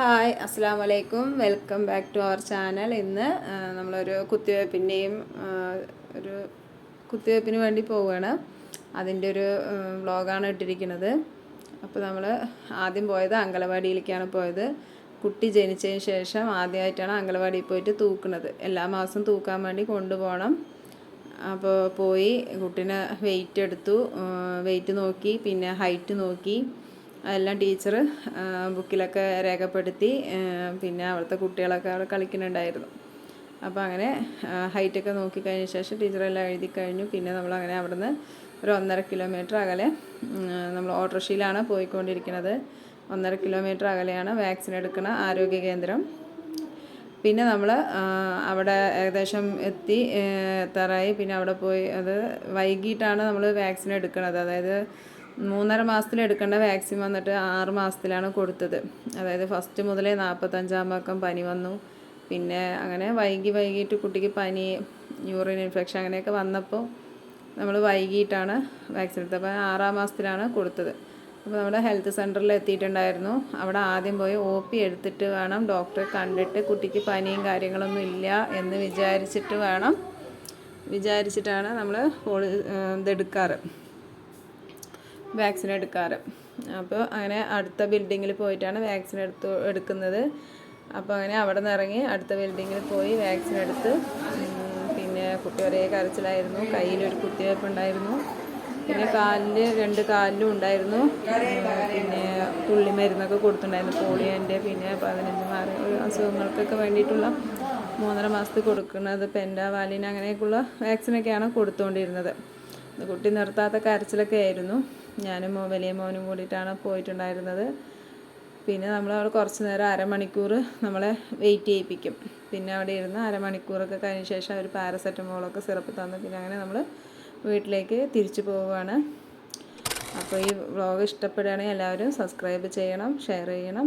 Hi അസ്സാം വലൈക്കും welcome back to our channel. ഇന്ന് നമ്മളൊരു കുത്തിവയ്പ്പിന്റെയും ഒരു കുത്തിവയ്പ്പിന് വേണ്ടി പോവുകയാണ് അതിന്റെ ഒരു വ്ളോഗാണ് ഇട്ടിരിക്കുന്നത്. അപ്പോൾ നമ്മൾ ആദ്യം പോയത് അങ്കലവാടിയിലേക്കാണ് പോയത്. കുട്ടി ജനിച്ചതിന് ശേഷം ആദ്യമായിട്ടാണ് അങ്കലവാടിയിൽ പോയിട്ട് തൂക്കുന്നത്. എല്ലാ മാസം തൂക്കാൻ വേണ്ടി കൊണ്ടുപോകണം. അപ്പോൾ പോയി കുട്ടീനെ വെയിറ്റ് എടുത്തു. വെയിറ്റ് നോക്കി പിന്നെ ഹൈറ്റ് നോക്കി. അതെല്ലാം ടീച്ചർ ബുക്കിലൊക്കെ രേഖപ്പെടുത്തി പിന്നെ അവിടുത്തെ കുട്ടികളൊക്കെ അവിടെ കളിക്കുന്നുണ്ടായിരുന്നു. അപ്പോൾ അങ്ങനെ ഹൈറ്റൊക്കെ നോക്കി കഴിഞ്ഞ ശേഷം ടീച്ചറെല്ലാം എഴുതി കഴിഞ്ഞു. പിന്നെ നമ്മളങ്ങനെ അവിടുന്ന് ഒരു ഒന്നര കിലോമീറ്റർ അകലെ നമ്മൾ ഓട്ടോറിക്ഷയിലാണ് പോയിക്കൊണ്ടിരിക്കുന്നത്. ഒന്നര കിലോമീറ്റർ അകലെയാണ് വാക്സിൻ എടുക്കുന്ന ആരോഗ്യ കേന്ദ്രം. പിന്നെ നമ്മൾ അവിടെ ഏകദേശം എത്തി എത്താറായി. പിന്നെ അവിടെ പോയി അത് വൈകിട്ടാണ് നമ്മൾ വാക്സിൻ എടുക്കുന്നത് അതായത് മൂന്നര മാസത്തിൽ എടുക്കേണ്ട വാക്സിൻ വന്നിട്ട് ആറ് മാസത്തിലാണ് കൊടുത്തത്. അതായത് ഫസ്റ്റ് മുതലേ നാൽപ്പത്തഞ്ചാം പക്കം പനി വന്നു. പിന്നെ അങ്ങനെ വൈകി വൈകിട്ട് കുട്ടിക്ക് പനി യൂറിൻ ഇൻഫെക്ഷൻ അങ്ങനെയൊക്കെ വന്നപ്പോൾ നമ്മൾ വൈകിട്ടാണ് വാക്സിൻ എടുത്തത്. അപ്പോൾ ആറാം മാസത്തിലാണ് കൊടുത്തത്. അപ്പോൾ നമ്മുടെ ഹെൽത്ത് സെന്ററിൽ എത്തിയിട്ടുണ്ടായിരുന്നു. അവിടെ ആദ്യം പോയി ഒ പി എടുത്തിട്ട് വേണം ഡോക്ടറെ കണ്ടിട്ട് കുട്ടിക്ക് പനിയും കാര്യങ്ങളൊന്നും ഇല്ല എന്ന് വിചാരിച്ചിട്ട് വേണം. വിചാരിച്ചിട്ടാണ് നമ്മൾ ഇതെടുക്കാറ്. വാക്സിൻ എടുക്കാറ്. അപ്പോൾ അങ്ങനെ അടുത്ത ബിൽഡിങ്ങിൽ പോയിട്ടാണ് വാക്സിൻ എടുത്തു എടുക്കുന്നത്. അപ്പോൾ അങ്ങനെ അവിടെ നിന്ന് ഇറങ്ങി അടുത്ത ബിൽഡിങ്ങിൽ പോയി വാക്സിൻ എടുത്ത് പിന്നെ കുട്ടി ഒരേ കരച്ചിലായിരുന്നു. കയ്യിലൊരു കുത്തിവയ്പ്പ് ഉണ്ടായിരുന്നു. പിന്നെ കാലിൽ രണ്ട് കാലിലും ഉണ്ടായിരുന്നു. പിന്നെ തുള്ളി മരുന്നൊക്കെ കൊടുത്തിട്ടുണ്ടായിരുന്നു. പോളിയോന്റെ പിന്നെ പതിനഞ്ച് മാറി അസുഖങ്ങൾക്കൊക്കെ വേണ്ടിയിട്ടുള്ള മൂന്നര മാസത്തിൽ കൊടുക്കുന്നത് പെൻഡാവാലിൻ അങ്ങനെയൊക്കെയുള്ള വാക്സിനൊക്കെയാണ് കൊടുത്തുകൊണ്ടിരുന്നത് കുട്ടി നിർത്താത്ത കരച്ചിലൊക്കെ ആയിരുന്നു. ഞാനും വലിയ മോനും കൂടിയിട്ടാണ് പോയിട്ടുണ്ടായിരുന്നത്. പിന്നെ നമ്മൾ അവിടെ കുറച്ച് നേരം അരമണിക്കൂർ നമ്മളെ വെയിറ്റ് ചെയ്യിപ്പിക്കും. പിന്നെ അവിടെ ഇരുന്ന് അരമണിക്കൂറൊക്കെ കഴിഞ്ഞ ശേഷം അവർ പാരസെറ്റമോളൊക്കെ സിറപ്പ് തന്നു പിന്നെ അങ്ങനെ നമ്മൾ വീട്ടിലേക്ക് തിരിച്ചു പോവുകയാണ്. അപ്പോൾ ഈ വ്ളോഗ് ഇഷ്ടപ്പെടുകയാണെങ്കിൽ എല്ലാവരും സബ്സ്ക്രൈബ് ചെയ്യണം ഷെയർ ചെയ്യണം